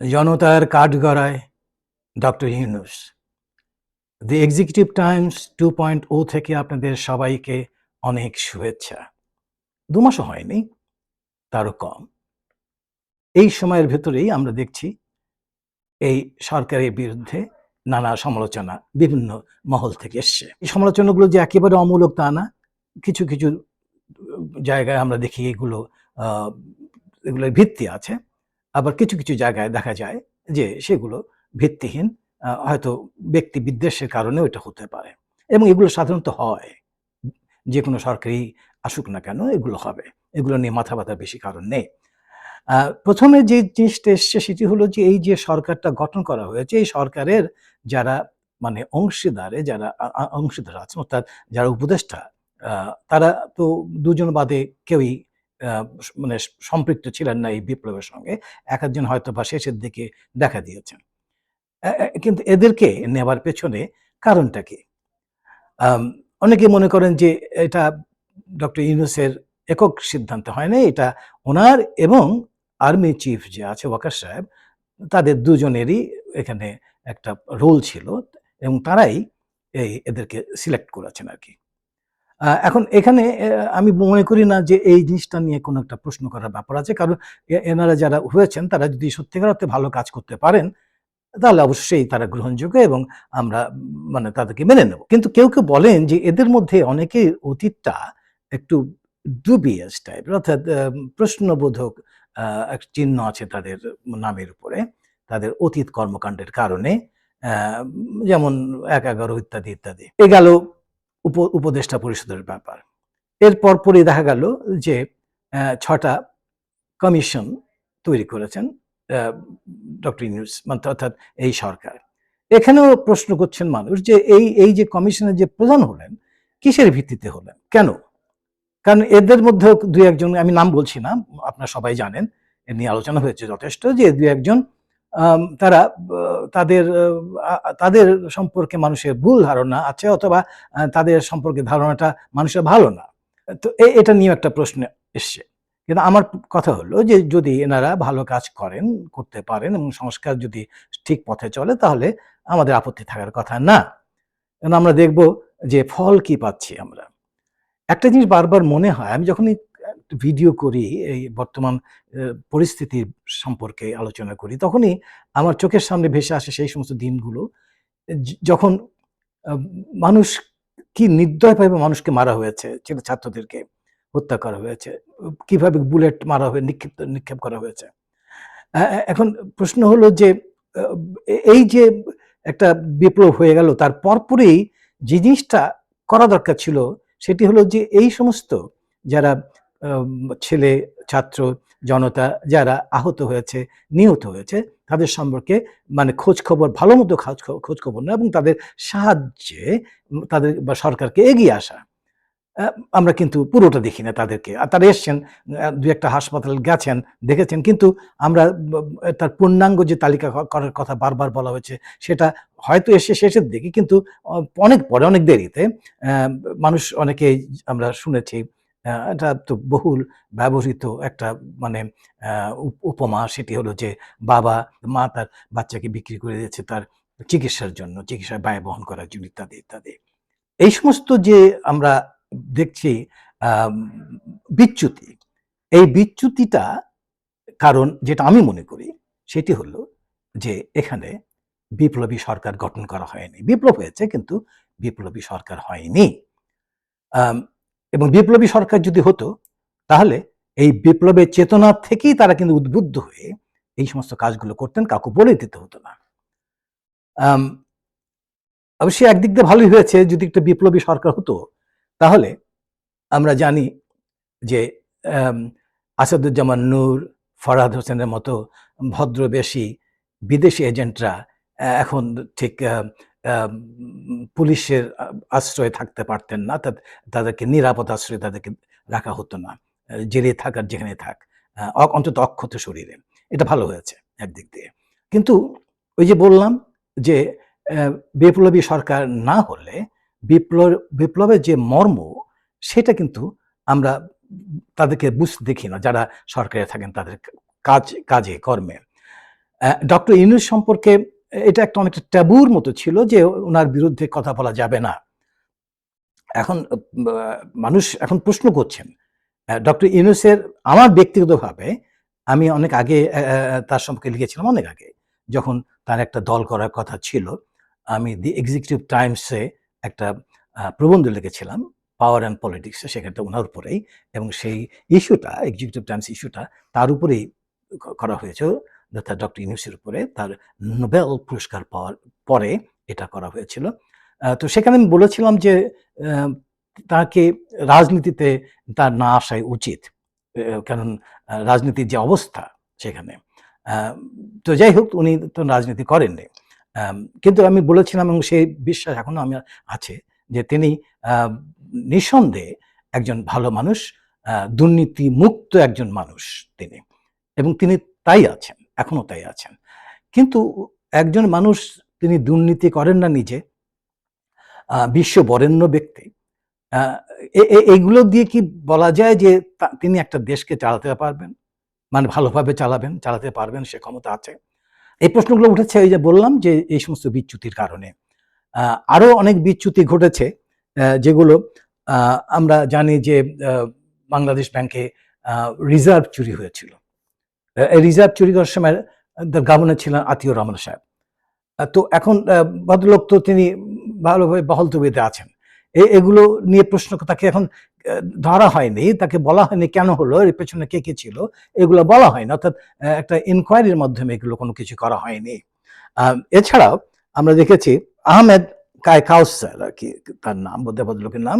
জনতার কাঠগড়ায় doctor Yunus. The executive times two point o থেকে আপনাদের সবাইকে অনেক শুভেচ্ছা। দু মাসও হয়নি, তারও কম। এই সময়ের ভেতরেই আমরা দেখছি এই সরকারের বিরুদ্ধে নানা সমালোচনা বিভিন্ন মহল থেকে এসছে। এই সমালোচনাগুলো যে একেবারে অমূলক তা না, কিছু কিছু জায়গায় আমরা দেখি এগুলো এগুলোর ভিত্তি আছে। আবার কিছু কিছু জায়গায় দেখা যায় যে সেগুলো ভিত্তিহীন হয়তো ব্যক্তি বিদ্বেষের কারণেও এটা হতে পারে। এবং এগুলো সাধারণত হয়। যে কোনো সরকারি আসুক না কেন এগুলো হবে। এগুলো নিয়ে মাথা ব্যথার বেশি কারণ নেই। প্রথমে যে জিনিসটা এসছে সেটি হলো যে এই যে সরকারটা গঠন করা হয়েছে, এই সরকারের যারা মানে অংশীদারে, যারা অংশীদার আছেন অর্থাৎ যারা উপদেষ্টা তারা তো দুজন বাদে কেউই মানে সম্পৃক্ত ছিলেন না এই বিপ্লবের সঙ্গে। এক একজন হয়তো বা শেষের দিকে দেখা দিয়েছেন। কিন্তু এদেরকে নেবার পেছনে কারণটা কি? অনেকে মনে করেন যে এটা ডক্টর ইউনুসের একক সিদ্ধান্ত হয় না এটা ওনার এবং আর্মি চিফ যে আছে, ওয়াকার সাহেব, তাদের দুজনেরই এখানে একটা রোল ছিল এবং তারাই এই এদেরকে সিলেক্ট করেছেন আর কি। এখন এখানে আমি মনে করি না যে এই জিনিসটা নিয়ে কোনো একটা প্রশ্ন করার ব্যাপার আছে। কারণ এনারা যারা হয়েছেন, তারা যদি সত্যিকার অর্থে ভালো কাজ করতে পারেন, তাহলে অবশ্যই তারা গ্রহণযোগ্য এবং আমরা মানে তাদেরকে মেনে নেব। কিন্তু কেউ কেউ বলেন যে এদের মধ্যে অনেকের অতীতটা একটু ডুবিয়াস টাইপের অর্থাৎ প্রশ্নবোধক এক চিহ্ন আছে তাদের নামের উপরে, তাদের অতীত কর্মকাণ্ডের কারণে যেমন এক এগারো ইত্যাদি ইত্যাদি। এ গেল উপ, উপদেষ্টা পরিষদের ব্যাপার। এর পরপরই দেখা গেল যে ছটা কমিশন তৈরি করেছেন ডক্টর ইউনুস মানে অর্থাৎ এই সরকার। এখানেও প্রশ্ন করছেন মানুষ যে, এই এই যে কমিশনের যে প্রধান হলেন, কিসের ভিত্তিতে হলেন? কেন? কারণ এদের মধ্যেও দুই একজন আমি নাম বলছি না, আপনারা সবাই জানেন, এ নিয়ে আলোচনা হয়েছে যথেষ্ট যে দুই একজন তারা তাদের তাদের সম্পর্কে মানুষের ভুল ধারণা আছে অথবা তাদের সম্পর্কে ধারণাটা মানুষের ভালো না। তো এটা নিয়ে একটা প্রশ্ন এসছে। কিন্তু আমার কথা হলো যে, যদি এনারা ভালো কাজ করেন, করতে পারেন এবং সংস্কার যদি ঠিক পথে চলে, তাহলে আমাদের আপত্তি থাকার কথা না। কারণ আমরা দেখব যে ফল কি পাচ্ছি আমরা। একটা জিনিস বারবার মনে হয়, আমি যখনই ভিডিও করি এই বর্তমান আহ, পরিস্থিতির সম্পর্কে আলোচনা করি তখনই আমার চোখের সামনে ভেসে আসে সেই সমস্ত দিনগুলো। যখন মানুষ কি নির্দয়ভাবে মানুষকে মারা হয়েছে ছেলে ছাত্রদেরকে হত্যা করা হয়েছে কীভাবে বুলেট মারা হয়ে নিক্ষেপ নিক্ষেপ করা হয়েছে। এখন প্রশ্ন হলো যে এই যে একটা বিপ্লব হয়ে গেল তার পরপরই যে জিনিসটা করা দরকার ছিল সেটি হলো যে এই সমস্ত যারা ছেলে, ছাত্র, জনতা যারা আহত হয়েছে, নিহত হয়েছে, তাদের সম্পর্কে মানে খোঁজ খবর, ভালো মতো খোঁজ খবর না এবং তাদের সাহায্যে তাদের বা সরকারকে এগিয়ে আসা। আমরা কিন্তু পুরোটা দেখি না তাদেরকে। আর তারা এসছেন দু একটা হাসপাতাল গেছেন, দেখেছেন, কিন্তু আমরা তার পূর্ণাঙ্গ যে তালিকা করার কথা বারবার বলা হয়েছে, সেটা হয়তো এসে শেষের দিকে, কিন্তু অনেক পরে, অনেক দেরিতে মানুষ অনেকে আমরা শুনেছি এটা তো বহুল ব্যবহৃত একটা মানে উপ- উপমা। সেটি হলো যে, বাবা মা তার বাচ্চাকে বিক্রি করে দিয়েছে তার চিকিৎসার জন্য, চিকিৎসার ব্যয় বহন করার জন্য ইত্যাদি ইত্যাদি। এই সমস্ত যে আমরা দেখছি বিচ্যুতি, এই বিচ্যুতিটা কারণ যেটা আমি মনে করি, সেটি হলো যে, এখানে বিপ্লবী সরকার গঠন করা হয়নি। বিপ্লব হয়েছে, কিন্তু বিপ্লবী সরকার হয়নি। এবং বিপ্লবী সরকার যদি হতো, তাহলে এই বিপ্লবের চেতনা থেকেই তারা কিন্তু উদ্বুদ্ধ হয়ে এই সমস্ত কাজগুলো করতেন, কাউকে বলে দিতে হতো না। অবশ্যই একদিক দিয়ে ভালোই হয়েছে, যদি একটা বিপ্লবী সরকার হতো, তাহলে আমরা জানি যে আসাদুজ্জামান নূর, ফরহাদ হোসেনের মতো ভদ্রবেশী বিদেশি এজেন্টরা এখন ঠিক পুলিশের আশ্রয়ে থাকতে পারতেন না। তাদেরকে নিরাপদ আশ্রয়ে তাদেরকে রাখা হতো না। জেলে থাকার যেখানে থাক। অন্তত অক্ষত শরীরে। এটা ভালো হয়েছে একদিক দিয়ে। কিন্তু ওই যে বললাম যে বিপ্লবী সরকার না হলে বিপ্লব, বিপ্লবের যে মর্ম, সেটা কিন্তু আমরা তাদেরকে বুঝতে দেখি না। যারা সরকারে থাকেন তাদের কাজ, কাজে, কর্মে। ডক্টর ইউনুস সম্পর্কে এটা একটা অনেকটা ট্যাবুর মতো ছিল যে ওনার বিরুদ্ধে কথা বলা যাবে না। এখন মানুষ এখন প্রশ্ন করছেন ডক্টর ইউনুসের আমার ব্যক্তিগতভাবে আমি অনেক আগে তার সম্পর্কে লিখেছিলাম অনেক আগে, যখন তার একটা দল করার কথা ছিল, আমি দি এক্সিকিউটিভ টাইমসে একটা প্রবন্ধ লিখেছিলাম, পাওয়ার অ্যান্ড পলিটিক্সে, সেখানটা ওনার উপরেই, এবং সেই ইস্যুটা, এক্সিকিউটিভ টাইমস ইস্যুটা তার উপরেই করা হয়েছে। অর্থাৎ ডক্টর ইউনুসের উপরে তার নোবেল পুরস্কার পাওয়ার পরে এটা করা হয়েছিল। তো সেখানে আমি বলেছিলাম যে তাকে রাজনীতিতে তার না আসাই উচিত কারণ রাজনীতির যে অবস্থা সেখানে তো যাই হোক, উনি তো রাজনীতি করেননি। কিন্তু আমি বলেছিলাম এবং সেই বিশ্বাস এখনও আমি আছে যে তিনি নিঃসন্দেহে একজন ভালো মানুষ দুর্নীতি মুক্ত একজন মানুষ তিনি এবং তিনি তাই আছেন। এখনও তাই আছেন। কিন্তু একজন মানুষ তিনি দুর্নীতি করেন না নিজে বিশ্ব বরেণ্য ব্যক্তি আহ, এ- এ- দিয়ে কি বলা যায় যে তিনি একটা দেশকে চালাতে পারবেন? মানে ভালোভাবে চালাবেন চালাতে পারবেন সে ক্ষমতা আছে? এই প্রশ্নগুলো উঠেছে এই যে বললাম যে এই সমস্ত বিচ্যুতির কারণে। আহ, আরও অনেক বিচ্যুতি ঘটেছে যেগুলো আমরা জানি যে বাংলাদেশ ব্যাংকে রিজার্ভ চুরি হয়েছিল। রিজার্ভ চুরি করার সময় গভর্নর ছিলেন আতিউর রহমান সাহেব। তো এখন ভদ্রলোক তো তিনি ভালোভাবে বহল তবিতে আছেন। এগুলো নিয়ে প্রশ্ন তাকে এখন ধরা হয়নি, তাকে বলা হয়নি কেন হলো, এর পেছনে কে কে ছিল, এগুলো বলা হয়নি, অর্থাৎ একটা ইনকোয়ারির মাধ্যমে এগুলো কোনো কিছু করা হয়নি। এছাড়াও আমরা দেখেছি আহমেদ কায় কাউসার আর কি, তার নাম বোধহয় ভদ্রলোকের নাম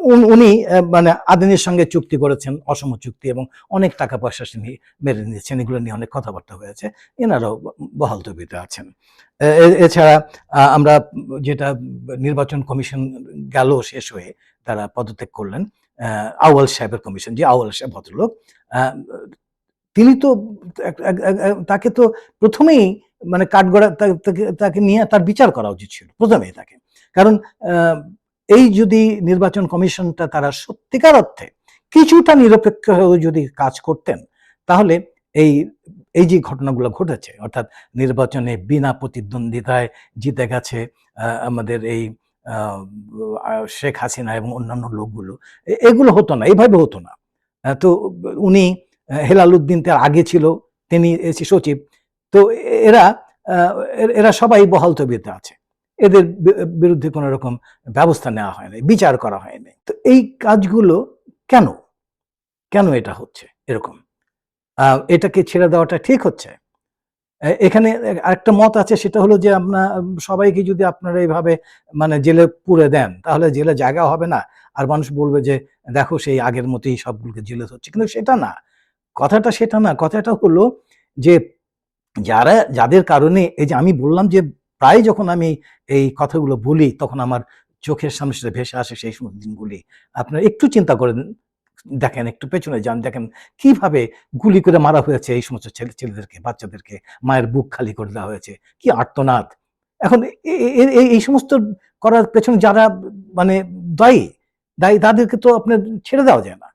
উন- মানে আদিনের সঙ্গে চুক্তি করেছেন অসম চুক্তি এবং অনেক টাকা পয়সা তিনি মেরে নিয়েছেন এগুলো নিয়ে অনেক কথাবার্তা হয়েছে। এনারাও বহাল তবিতে আছেন। এছাড়া আমরা যেটা নির্বাচন কমিশন গেল শেষ হয়ে তারা পদত্যাগ করলেন আহ, আউয়াল সাহেবের কমিশন যে আউয়াল সাহেব ভদ্রলোক। তিনি তো তাকে তো প্রথমেই মানে কাঠগড়া তাকে নিয়ে তার বিচার করা উচিত ছিল প্রথমেই তাকে। কারণ এই যদি নির্বাচন কমিশনটা তারা সত্যিকার অর্থে কিছুটা নিরপেক্ষ হয়েও যদি কাজ করতেন, তাহলে এই এই যে ঘটনাগুলো ঘটেছে, অর্থাৎ নির্বাচনে বিনা প্রতিদ্বন্দ্বিতায় জিতে গেছে আমাদের এই শেখ হাসিনা এবং অন্যান্য লোকগুলো এগুলো হতো না এইভাবে হতো না। তো উনি হেলাল উদ্দিন তার আগে ছিল, তিনি সচিব, তো এরা এরা সবাই বহাল তবিয়তে আছে। এদের বিরুদ্ধে কোনো রকম ব্যবস্থা নেওয়া হয়নি, বিচার করা হয়নি। তো এই কাজগুলো কেন? কেন এটা হচ্ছে এরকম? এটাকে ছেড়ে দেওয়াটা ঠিক হচ্ছে? এখানে আরেকটা মত আছে, সেটা হলো যে আপনার সবাইকে যদি আপনারা এইভাবে মানে জেলে পুরে দেন, তাহলে জেলে জায়গা হবে না। আর মানুষ বলবে যে, দেখো সেই আগের মতোই সবগুলোকে জেলে হচ্ছে। কিন্তু সেটা না। কথাটা সেটা না, কথাটা হলো যে, যারা, যাদের কারণে এই যে আমি বললাম যে প্রায় যখন আমি এই কথাগুলো বলি, তখন আমার চোখের সামনে সেটা ভেসে আসে সেই সমস্ত দিনগুলি। আপনারা একটু চিন্তা করেন, দেখেন, একটু পেছনে যান, দেখেন কীভাবে গুলি করে মারা হয়েছে এই সমস্ত ছেলে ছেলেদেরকে, বাচ্চাদেরকে, মায়ের বুক খালি করে দেওয়া হয়েছে। কি আর্তনাদ! এখন এই সমস্ত করার পেছনে যারা মানে দায়ী দায়ী, তাদেরকে তো আপনার ছেড়ে দেওয়া যায় না।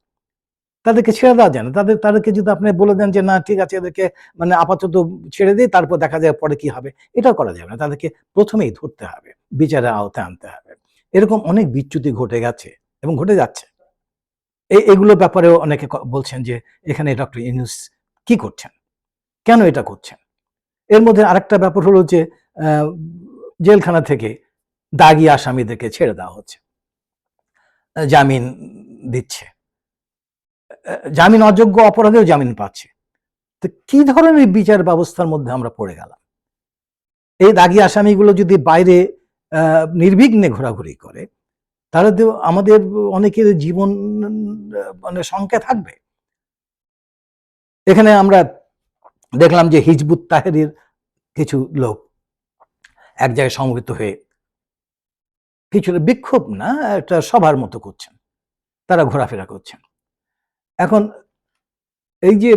তাদেরকে ছেড়ে দেওয়া যায় না। তাদের, তাদেরকে যদি আপনি বলে দেন যে, না, ঠিক আছে, এদেরকে মানে আপাতত ছেড়ে দিই, তারপর দেখা যায় পরে কি হবে? এটাও করা যাবে না। তাদেরকে প্রথমেই ধরতে হবে, বিচারের আওতায় আনতে হবে। এরকম অনেক বিচ্যুতি ঘটে গেছে এবং ঘটে যাচ্ছে। এই এগুলো ব্যাপারেও অনেকে বলছেন যে, এখানে ডক্টর ইউনুস কি করছেন? কেন এটা করছেন? এর মধ্যে আরেকটা ব্যাপার হলো যে জেলখানা থেকে দাগি আসামিদেরকে ছেড়ে দেওয়া হচ্ছে। জামিন দিচ্ছে। জামিন অযোগ্য অপরাধেও জামিন পাচ্ছে। তো কি ধরনের বিচার ব্যবস্থার মধ্যে আমরা পড়ে গেলাম? এই দাগি আসামিগুলো যদি বাইরে নির্বিঘ্নে ঘোরাঘুরি করে, তাহলে তো আমাদের অনেকের জীবন মানে শঙ্কা থাকবে। এখানে আমরা দেখলাম যে হিজবুত তাহেরির কিছু লোক এক জায়গায় সমবেত হয়ে কিছু বিক্ষোভ না, একটা সবার মতো করছেন। তারা ঘোরাফেরা করছেন। এখন এই যে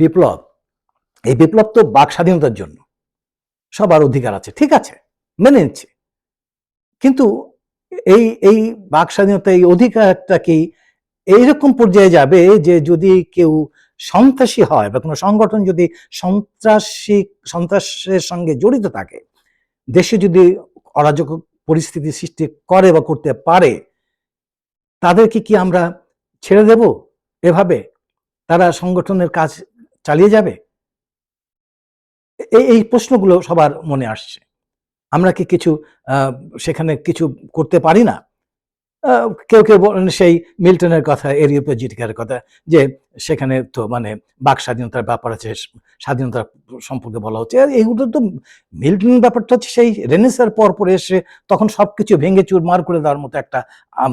বিপ্লব, এই বিপ্লব তো বাক স্বাধীনতার জন্য। সবার অধিকার আছে, ঠিক আছে, মেনে নিচ্ছে। কিন্তু এই এই বাক স্বাধীনতা, এই অধিকারটা কি এইরকম পর্যায়ে যাবে যে যদি কেউ সন্ত্রাসী হয় বা কোনো সংগঠন যদি সন্ত্রাসী, সন্ত্রাসের সঙ্গে জড়িত থাকে, দেশে যদি অরাজক পরিস্থিতি সৃষ্টি করে বা করতে পারে, তাদেরকে কি আমরা ছেড়ে দেব? এভাবে তারা সংগঠনের কাজ চালিয়ে যাবে? এই এই প্রশ্নগুলো সবার মনে আসছে। আমরা কি কিছু সেখানে কিছু করতে পারি না? কেউ কেউ সেই মিল্টনের কথা এরিওপজিটিকার কথা, যে সেখানে তো মানে বাক স্বাধীনতার ব্যাপার আছে স্বাধীনতার সম্পর্কে বলা হচ্ছে। এইগুলো তো মিল্টন ব্যাপারটা হচ্ছে সেই রেনেসার পর পরে এসে তখন সবকিছু ভেঙে চুরমার করে দেওয়ার মতো একটা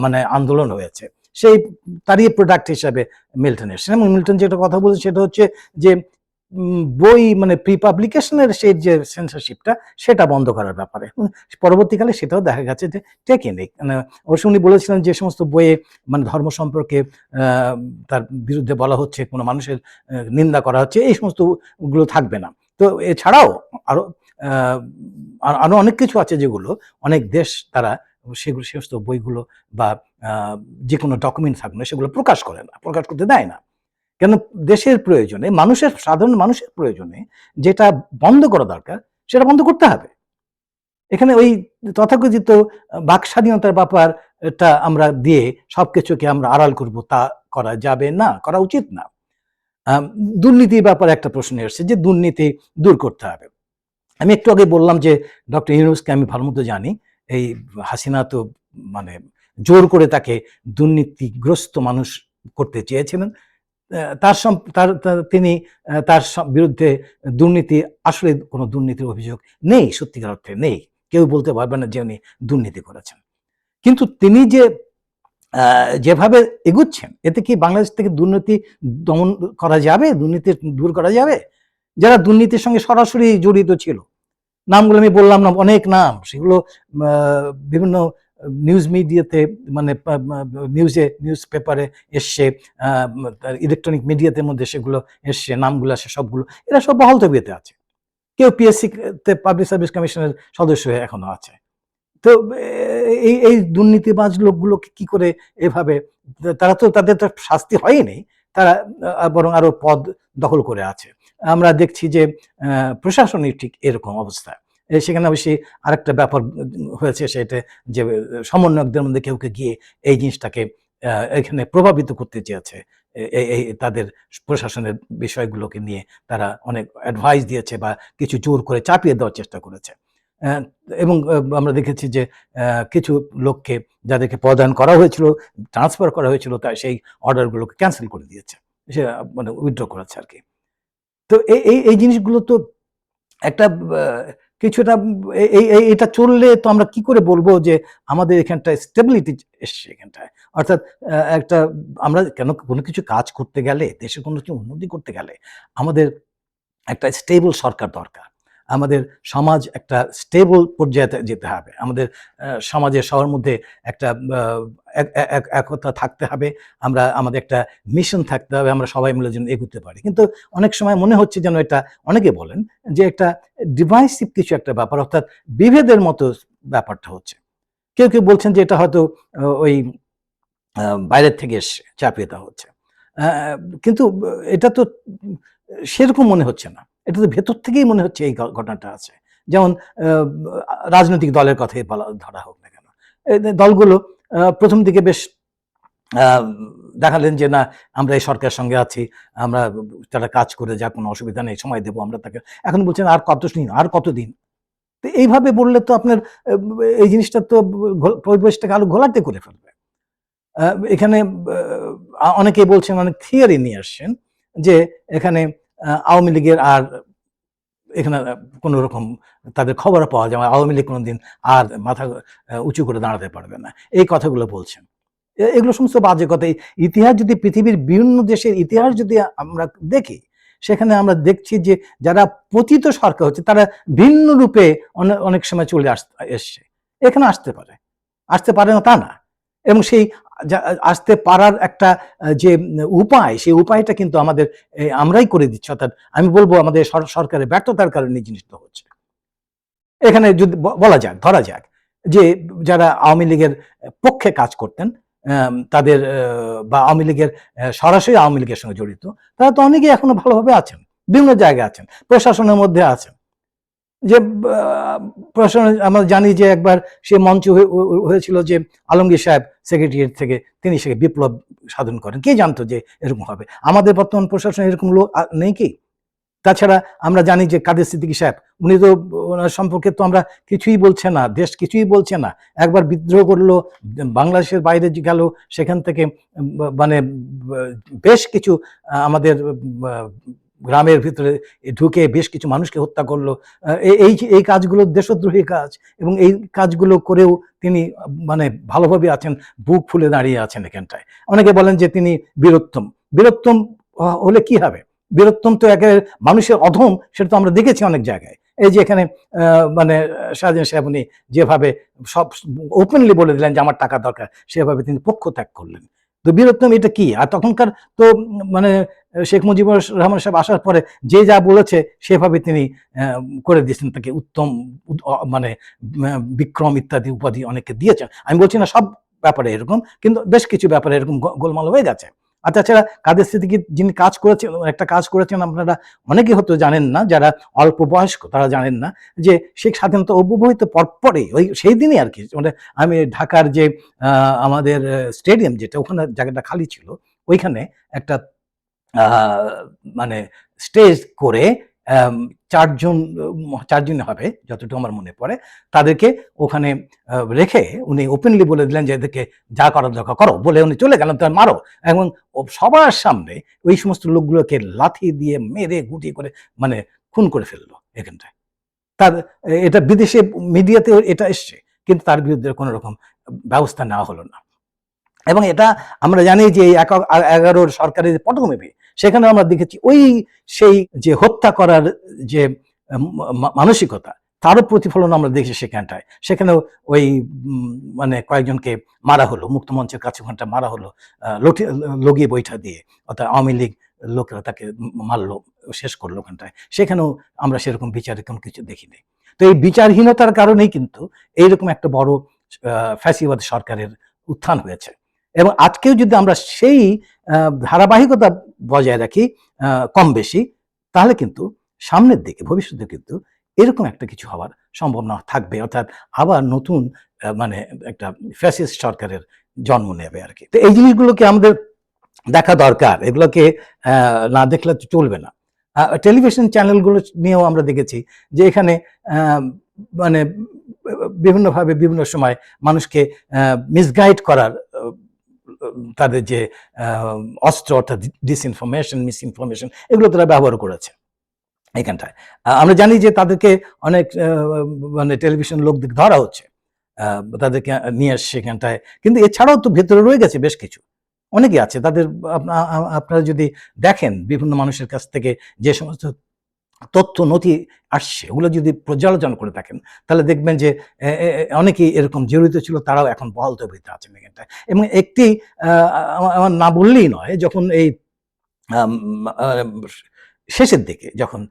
মানে আন্দোলন হয়েছে। সেই তারই প্রোডাক্ট হিসাবে মিল্টন এসেছেন। এবং মিল্টন যেটা কথা বলছে সেটা হচ্ছে যে বই মানে প্রি পাবলিকেশনের সেই যে সেন্সরশিপটা সেটা বন্ধ করার ব্যাপারে। পরবর্তীকালে সেটাও দেখা গেছে যে টেকে নেই মানে অবশ্য উনি বলেছিলেন যে সমস্ত বইয়ে মানে ধর্ম সম্পর্কে তার বিরুদ্ধে বলা হচ্ছে কোনো মানুষের নিন্দা করা হচ্ছে এই সমস্তগুলো থাকবে না। তো এছাড়াও আরও আহ, আর- আরও অনেক কিছু আছে যেগুলো অনেক দেশ তারা সেগুলো সমস্ত বইগুলো বা যে কোনো ডকুমেন্ট থাকবে সেগুলো প্রকাশ করে না, প্রকাশ করতে দেয় না। কেন? দেশের প্রয়োজনে, মানুষের, সাধারণ মানুষের প্রয়োজনে যেটা বন্ধ করা দরকার, সেটা বন্ধ করতে হবে। এখানে ওই তথাকথিত বাক স্বাধীনতার ব্যাপারটা আমরা দিয়ে সবকিছুকে আমরা আড়াল করব, তা করা যাবে না, করা উচিত না। দুর্নীতির ব্যাপারে একটা প্রশ্ন এসেছে যে দুর্নীতি দূর করতে হবে। আমি একটু আগে বললাম যে ডক্টর ইউনুসকে আমি ভালো মতো জানি এই হাসিনা তো মানে জোর করে তাকে দুর্নীতিগ্রস্ত মানুষ করতে চেয়েছিলেন। তার তার তিনি তার বিরুদ্ধে দুর্নীতি, আসলে কোনো দুর্নীতির অভিযোগ নেই, সত্যিকার অর্থে নেই। কেউ বলতে পারবে না যে উনি দুর্নীতি করেছেন। কিন্তু তিনি যে যেভাবে এগুচ্ছেন, এতে কি বাংলাদেশ থেকে দুর্নীতি দমন করা যাবে? দুর্নীতি দূর করা যাবে? যারা দুর্নীতির সঙ্গে সরাসরি জড়িত ছিল নামগুলো আমি বললাম না, অনেক নাম, সেগুলো বিভিন্ন নিউজ মিডিয়াতে মানে নিউজে নিউজ পেপারে এসছে ইলেকট্রনিক মিডিয়াতে মধ্যে সেগুলো এসছে, নামগুলো আসে, সবগুলো। এরা সব বহল তবিয়তে আছে। কেউ পিএসসি তে পাবলিক সার্ভিস কমিশনের সদস্য হয়ে এখনও আছে। তো, এই এই দুর্নীতিবাজ লোকগুলোকে কি করে এভাবে, তারা তো, তাদের তো শাস্তি হয়নি তারা বরং আরও পদ দখল করে আছে। আমরা দেখছি যে আহ, প্রশাসনিক ঠিক এরকম অবস্থা সেখানে অবশ্যই আরেকটা ব্যাপার হয়েছে সেটা যে সমন্বয়কদের মধ্যে কেউ কেউ গিয়ে এই জিনিসটাকে এখানে প্রভাবিত করতে চেয়েছে। এই তাদের প্রশাসনের বিষয়গুলোকে নিয়ে তারা অনেক অ্যাডভাইস দিয়েছে বা কিছু জোর করে চাপিয়ে দেওয়ার চেষ্টা করেছে। এবং আমরা দেখেছি যে কিছু লোককে যাদেরকে প্রদান করা হয়েছিল ট্রান্সফার করা হয়েছিল তা সেই অর্ডারগুলোকে ক্যান্সেল করে দিয়েছে। সে মানে উইথড্র করেছে আর কি। তো এই এই জিনিসগুলো তো একটা কিছুটা, এই- এটা চললে তো আমরা কি করে বলব যে আমাদের এখানটায় স্টেবিলিটি এসছে এখানটায়? অর্থাৎ একটা, আমরা কেন কোনো কিছু কাজ করতে গেলে দেশে কোনো কিছু উন্নতি করতে গেলে আমাদের একটা স্টেবল সরকার দরকার। আমাদের সমাজ একটা স্টেবল পর্যায়ে যেতে হবে। আমাদের সমাজের সবার মধ্যে একটা এক- এক- এক- একতা থাকতে হবে। আমরা, আমাদের একটা মিশন থাকতে হবে। আমরা সবাই মিলে যেন এগুতে পারি। কিন্তু অনেক সময় মনে হচ্ছে যেন এটা, অনেকে বলেন যে একটা ডিভাইসিভ কিছু একটা ব্যাপার, অর্থাৎ বিভেদের মতো ব্যাপারটা হচ্ছে। কেউ কেউ বলছেন যে এটা হয়তো ওই বাইরের থেকে চাপিয়ে দেওয়া হচ্ছে। কিন্তু এটা তো, সেরকম মনে হচ্ছে না। এটা তো ভেতর থেকেই মনে হচ্ছে এই ঘটনাটা আছে। যেমন রাজনৈতিক দলের কথাই বলা, ধরা হোক না কেন। দলগুলো প্রথম দিকে বেশ দেখালেন যে না, আমরা এই সরকারের সঙ্গে আছি, আমরা তারা কাজ করে যা, কোনো অসুবিধা নেই, সময় দেবো আমরা তাকে। এখন বলছেন, আর কত দিন, আর কতদিন তো এইভাবে বললে তো আপনার এই জিনিসটা তো পরিবেশটাকে আরও ঘোলাটে করে ফেলবে। এখানে অনেকেই বলছেন, অনেক থিওরি নিয়ে আসছেন যে এখানে আওয়ামী লীগের আর এখানে কোন রকম তাদের খবর পাওয়া যায় আওয়ামী লীগ কোনোদিন আর মাথা উঁচু করে দাঁড়াতে পারবে না। এই কথাগুলো বলছেন। এগুলো সমস্ত বাজে কথা। ইতিহাস যদি পৃথিবীর বিভিন্ন দেশের ইতিহাস যদি আমরা দেখি, সেখানে আমরা দেখছি যে যারা পতিত সরকার হচ্ছে, তারা ভিন্ন রূপে অনেক অনেক সময় চলে আস, এসছে। এখানে আসতে পারে। আসতে পারে না তা না। এবং সেই আসতে পারার একটা যে উপায়, সেই উপায়টা কিন্তু আমাদের আমরাই করে দিচ্ছি। অর্থাৎ আমি বলব আমাদের সরকারের ব্যর্থতার কারণে জিনিসটা হচ্ছে। এখানে যদি বলা যাক, ধরা যাক যে যারা আওয়ামী লীগের পক্ষে কাজ করতেন তাদের বা আওয়ামী লীগের সরাসরি আওয়ামী লীগের সঙ্গে জড়িত, তারা তো অনেকেই এখনও ভালোভাবে আছেন, বিভিন্ন জায়গায় আছেন, প্রশাসনের মধ্যে আছেন। যে আহ, প্রশাসন আমরা জানি যে একবার সে মঞ্চ হয়ে- হয়ে- হয়েছিল যে আলমগীর সাহেব সেক্রেটারিয়েট থেকে তিনি সে বিপ্লব সাধন করেন। কে জানতো যে এরকম হবে? আমাদের বর্তমান প্রশাসনে এরকম লোক নেই কি? তাছাড়া আমরা জানি যে কাদের সিদ্দিকী সাহেব উনি তো ওনার সম্পর্কে তো আমরা কিছুই বলছে না দেশ কিছুই বলছে না। একবার বিদ্রোহ করল বাংলাদেশের বাইরে গেল সেখান থেকে মানে বেশ কিছু আমাদের গ্রামের ভিতরে ঢুকে বেশ কিছু মানুষকে হত্যা করল। এই- এই কাজগুলো দেশদ্রোহী কাজ এবং এই কাজগুলো করেও তিনি মানে ভালোভাবে আছেন, বুক ফুলে দাঁড়িয়ে আছেন এখানটায়। অনেকে বলেন যে তিনি বীরোত্তম। বীরোত্তম হলে কি হবে? বীরত্তম তো একেবারে মানুষের অধম, সেটা তো আমরা দেখেছি অনেক জায়গায়। এই যে এখানে মানে শাহজাহান সাহেব উনি যেভাবে সব ওপেনলি বলে দিলেন যে আমার টাকা দরকার, সেভাবে তিনি পক্ষ ত্যাগ করলেন। তো বীরোত্তম এটা কি? আর তখনকার তো মানে শেখ মুজিবুর রহমান সাহেব আসার পরে যে যা বলেছে সেভাবে তিনি করে দিয়েছেন তাকে উত্তম মানে বিক্রম ইত্যাদি উপাধি অনেকে দিয়েছেন। আমি বলছি না সব ব্যাপারে এরকম, কিন্তু বেশ কিছু ব্যাপারে এরকম গোলমাল হয়ে গেছে। আর তাছাড়া কাদের স্মৃতিকে যিনি কাজ করেছেন, একটা কাজ করেছেন আপনারা অনেকে হয়তো জানেন না, যারা অল্প বয়স্ক তারা জানেন না, যে শেখ স্বাধীনতা অব্যবহিত পরপরে ওই সেই দিনই আর কি মানে আমি ঢাকার যে আমাদের স্টেডিয়াম যেটা ওখানে জায়গাটা খালি ছিল, ওইখানে একটা মানে স্টেজ করে চারজন চারজন হবে, যতটুকু আমার মনে পড়ে। তাদেরকে ওখানে রেখে উনি ওপেনলি বলে দিলেন যে এদেরকে যা করার দরকার করো। বলে উনি চলে গেলেন, তার মারো। এবং সবার সামনে ওই সমস্ত লোকগুলোকে লাথি দিয়ে মেরে গুটি করে মানে খুন করে ফেলল এখানটায়। তার, এটা বিদেশে মিডিয়াতে এটা এসছে, কিন্তু তার বিরুদ্ধে কোনো রকম ব্যবস্থা নেওয়া হলো না। এবং এটা আমরা জানি যে এই এগারোর সরকারের পটভূমি সেখানে আমরা দেখেছি ওই সেই যে হত্যা করার যে মানসিকতা তারও প্রতিফলন আমরা দেখি সেখানটায়। সেখানেও ওই মানে কয়েকজনকে মারা হলো মুক্তমঞ্চের কাছে ওখানটা মারা হলো লগিয়ে বৈঠা দিয়ে। অর্থাৎ আওয়ামী লীগ লোকেরা তাকে মারলো, শেষ করল ওখানটায়। সেখানেও আমরা সেরকম বিচারে কোনো কিছু দেখিনি। তো এই বিচারহীনতার কারণেই কিন্তু এইরকম একটা বড় ফ্যাসিবাদ সরকারের উত্থান হয়েছে। এবং আজকেও যদি আমরা সেই ধারাবাহিকতা বজায় রাখি কম বেশি তাহলে কিন্তু সামনের দিকে, ভবিষ্যতে কিন্তু এরকম একটা কিছু হওয়ার সম্ভাবনা থাকবে। অর্থাৎ আবার নতুন মানে একটা ফ্যাসিস্ট সরকারের জন্ম নেবে আর কি। তো এই জিনিসগুলোকে আমাদের দেখা দরকার। এগুলোকে না দেখলে চলবে না। টেলিভিশন চ্যানেলগুলো নিয়েও আমরা দেখেছি যে এখানে মানে বিভিন্নভাবে বিভিন্ন সময় মানুষকে মিসগাইড করার তাদের যে অস্ত্র অর্থাৎ ডিসইনফরমেশন মিসইনফরমেশন এগুলো তারা ব্যবহার করেছে এখানটায়। আমরা জানি যে তাদেরকে অনেক মানে টেলিভিশন লোকদের ধরা হচ্ছে তাদেরকে নিয়ে আসছে এখানটায়। কিন্তু এছাড়াও তো ভেতরে রয়ে গেছে বেশ কিছু। অনেকে আছে। তাদের আপনারা যদি দেখেন বিভিন্ন মানুষের কাছ থেকে যে সমস্ত তথ্য, নথি আসছে, ওগুলো যদি পর্যালোচনা করে থাকেন, তাহলে দেখবেন যে অনেকেই এরকম জড়িত ছিল, তারাও এখন বহাল তবিতে আছেন এখানটায় এবং একটি আমার- না বললেই নয়, যখন এই শেষের দিকে যখন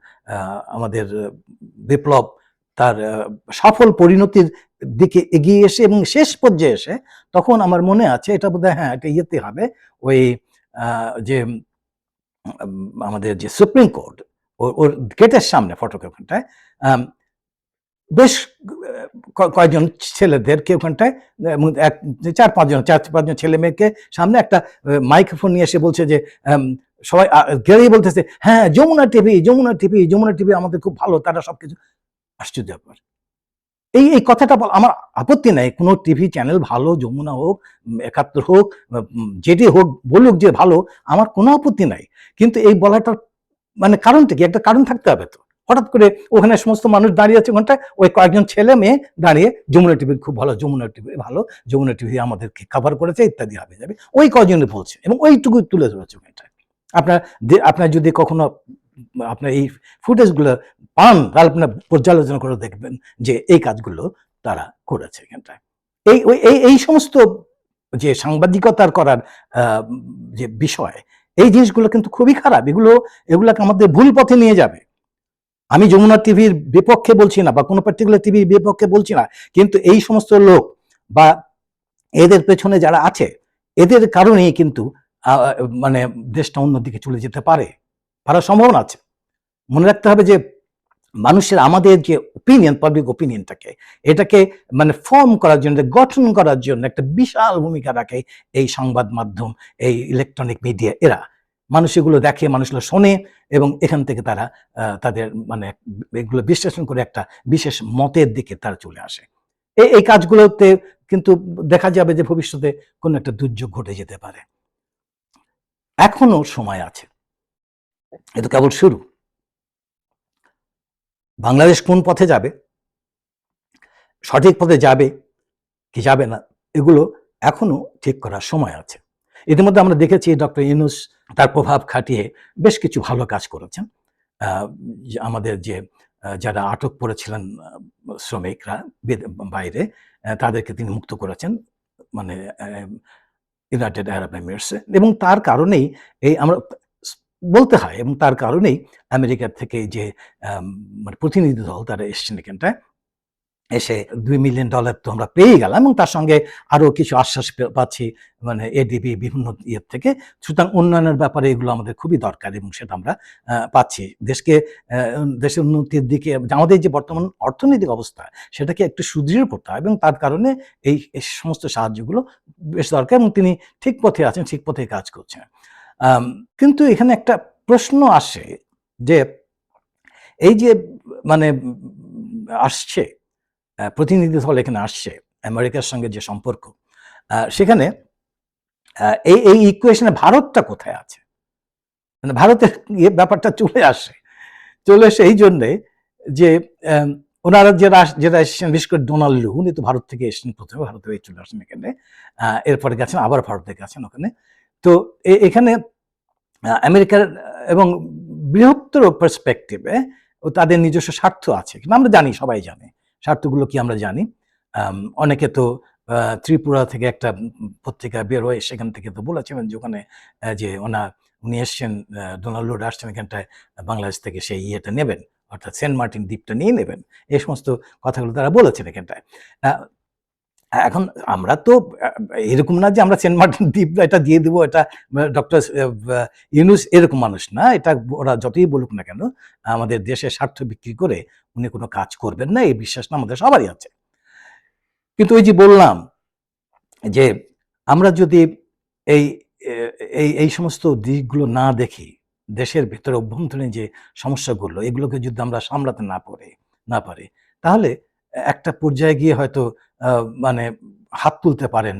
আমাদের বিপ্লব তার সফল পরিণতির দিকে এগিয়ে এসে এবং শেষ পর্যায়ে এসে, তখন আমার মনে আছে, এটা বোধহয় হ্যাঁ এটা ইয়েতে হবে, ওই যে আমাদের যে সুপ্রিম কোর্ট ওর ওর গেটের সামনে ফটোগ্রাফারটায় বেশ, ক- কয়েকজন ছেলেদেরকে ওখানটায় এক, চার, পাঁচজন চার, পাঁচজন ছেলে মেয়েকে সামনে একটা মাইক্রোফোন নিয়ে এসে বলছে যে সবাই গেলেই বলতেছে হ্যাঁ Jamuna TV Jamuna TV Jamuna TV আমাদের খুব ভালো, তারা সব কিছু আশ্চর্য ব্যাপার। এই এই কথাটা বল, আমার আপত্তি নাই, কোনো টিভি চ্যানেল ভালো, যমুনা হোক একাত্তর হোক যেটি হোক, বলুক যে ভালো, আমার কোনো আপত্তি নাই। কিন্তু এই বলাটার মানে কারণটা কি একটা কারণ থাকতে হবে তো। হঠাৎ করে ওখানে সমস্ত মানুষ দাঁড়িয়ে আছে ওখানটায়, ওই কয়েকজন ছেলে মেয়ে দাঁড়িয়ে যমুনা টিভি খুব ভালো, যমুনা টিভি ভালো, যমুনা টিভি আমাদেরকে কভার করেছে, ইত্যাদি হবে যাবে। ওই কজনে বলছে এবং ওইটুকু তুলে ধরেছে ওখানটায়। আপনার আপনার যদি কখনো আপনার এই ফুটেজগুলো পান, তাহলে আপনার পর্যালোচনা করে দেখবেন যে এই কাজগুলো তারা করেছে এখানটায় এই এই এই সমস্ত যে সাংবাদিকতার করার যে বিষয় এই জিনিসগুলো কিন্তু খুবই খারাপ। এগুলো, এগুলোকে আমাদের ভুল পথে নিয়ে যাবে। আমি যমুনা টিভির বিপক্ষে বলছি না বা কোনো পার্টিকুলার টিভির বিপক্ষে বলছি না, কিন্তু এই সমস্ত লোক বা এদের পেছনে যারা আছে, এদের কারণেই কিন্তু মানে দেশটা অন্যদিকে চলে যেতে পারে। পারার সম্ভাবনা আছে। মনে রাখতে হবে যে মানুষের আমাদের যে ওপিনিয়ন পাবলিক ওপিনিয়নটাকে এটাকে মানে ফর্ম করার জন্য, গঠন করার জন্য একটা বিশাল ভূমিকা রাখে এই সংবাদ মাধ্যম, এই ইলেকট্রনিক মিডিয়া এরা। মানুষ এগুলো দেখে মানুষগুলো শোনে এবং এখান থেকে তারা তাদের মানে এগুলো বিশ্লেষণ করে একটা বিশেষ মতের দিকে তারা চলে আসে। এই এই কাজগুলোতে কিন্তু দেখা যাবে যে ভবিষ্যতে কোনো একটা দুর্যোগ ঘটে যেতে পারে। এখনও সময় আছে। এ তো কেবল শুরু। বাংলাদেশ কোন পথে যাবে? সঠিক পথে যাবে কি যাবে না? এগুলো এখনও ঠিক করার সময় আছে। ইতিমধ্যে আমরা দেখেছি ডক্টর ইউনুস তার প্রভাব খাটিয়ে বেশ কিছু ভালো কাজ করেছেন। আমাদের যে যারা আটক পড়েছিলেন শ্রমিকরা বাইরে তাদেরকে তিনি মুক্ত করেছেন মানে ইউনাইটেড আরব এমিরেটসে। এবং তার কারণেই এই আমরা বলতে হয় এবং তার কারণেই আমেরিকার থেকে যে মানে প্রতিনিধি দল তারা এসছেন এখানটায়। এসে দুই মিলিয়ন ডলার তো আমরা পেয়ে গেলাম এবং তার সঙ্গে আরও কিছু আশ্বাস পাচ্ছি মানে এডিবি বিভিন্ন ইয়ের থেকে। সুতরাং উন্নয়নের ব্যাপারে এগুলো আমাদের খুবই দরকার এবং সেটা আমরা পাচ্ছি। দেশকে দেশের উন্নতির দিকে আমাদের যে বর্তমান অর্থনৈতিক অবস্থা, সেটাকে একটু সুদৃঢ় করতে হয় এবং তার কারণে এই সমস্ত সাহায্যগুলো বেশ দরকার এবং তিনি ঠিক পথে আছেন, ঠিক পথে কাজ করছেন। কিন্তু এখানে একটা প্রশ্ন আসে যে এই যে মানে আসছে প্রতিনিধি দল এখানে আসছে, আমেরিকার সঙ্গে যে সম্পর্ক সেখানে এই এই ইকুয়েশনে ভারতটা কোথায় আছে? মানে ভারতের ইয়ে ব্যাপারটা চলে আসে চলে আসে এই জন্যে যে ওনারা আস- যারা এসেছেন বিশেষ করে ডোনাল্ড লু, উনি তো ভারত থেকে এসেছেন প্রথমে, ভারতে চলে আসেন এখানে এরপরে গেছেন, আবার ভারতে গেছেন ওখানে। তো এখানে আমেরিকার, এবং বৃহত্তর পার্সপেক্টিভে তাদের নিজস্ব স্বার্থ আছে। কিন্তু আমরা জানি, সবাই জানে, স্বার্থগুলো কি আমরা জানি? অনেকে তো ত্রিপুরা থেকে একটা পত্রিকা বের হয়ে সেখান থেকে তো বলেছিলেন যে ওখানে যে ওনা, উনি এসছেন ডোনাল্ড লুড আসছেন, এখানটায় বাংলাদেশ থেকে সেই ইয়েটা নেবেন, অর্থাৎ সেন্ট মার্টিন দ্বীপটা নিয়ে নেবেন। এই সমস্ত কথাগুলো তারা বলেছেন এখানটায়। এখন আমরা তো এরকম না যে আমরা সেন্ট মার্টিন দ্বীপ এটা দিয়ে দেবো, এটা ডক্টর ইউনুস এরকম মানুষ না, এটা ওরা যতই বলুক না কেন, আমাদের দেশের স্বার্থ বিক্রি করে উনি কোনো কাজ করবেন না, এই বিশ্বাস না আমাদের সবারই আছে। কিন্তু ওই যে বললাম যে আমরা যদি এই এই এই সমস্ত দিকগুলো না দেখি, দেশের ভেতরে অভ্যন্তরীণ যে সমস্যাগুলো, এগুলোকে যদি আমরা সামলাতে না পারে না পারে, তাহলে একটা পর্যায়ে গিয়ে হয়তো মানে হাত তুলতে পারেন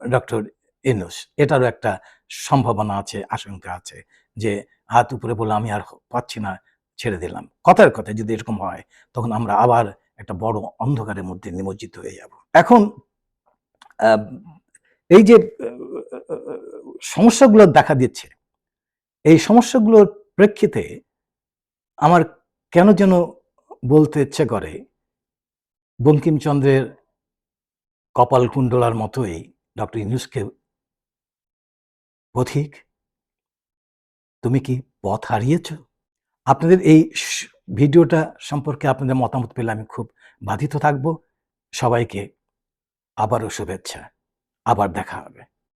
ডক্টর ইনুস। এটারও একটা সম্ভাবনা আছে, আশঙ্কা আছে যে হাত উপরে বলে আমি আর পাচ্ছি না, ছেড়ে দিলাম। কথার কথা যদি এরকম হয়, তখন আমরা আবার একটা বড় অন্ধকারের মধ্যে নিমজ্জিত হয়ে যাব। এখন এই যে, সমস্যাগুলো দেখা দিচ্ছে, এই সমস্যাগুলোর প্রেক্ষিতে আমার কেন যেন বলতে ইচ্ছে করে বঙ্কিমচন্দ্রের কপাল কুণ্ডলার মতোই ডক্টর ইনুসকে পথিক। তুমি কি পথ হারিয়েছ? আপনাদের এই ভিডিওটা সম্পর্কে আপনাদের মতামত পেলে আমি খুব বাধিত থাকব। সবাইকে আবারও শুভেচ্ছা। আবার দেখা হবে।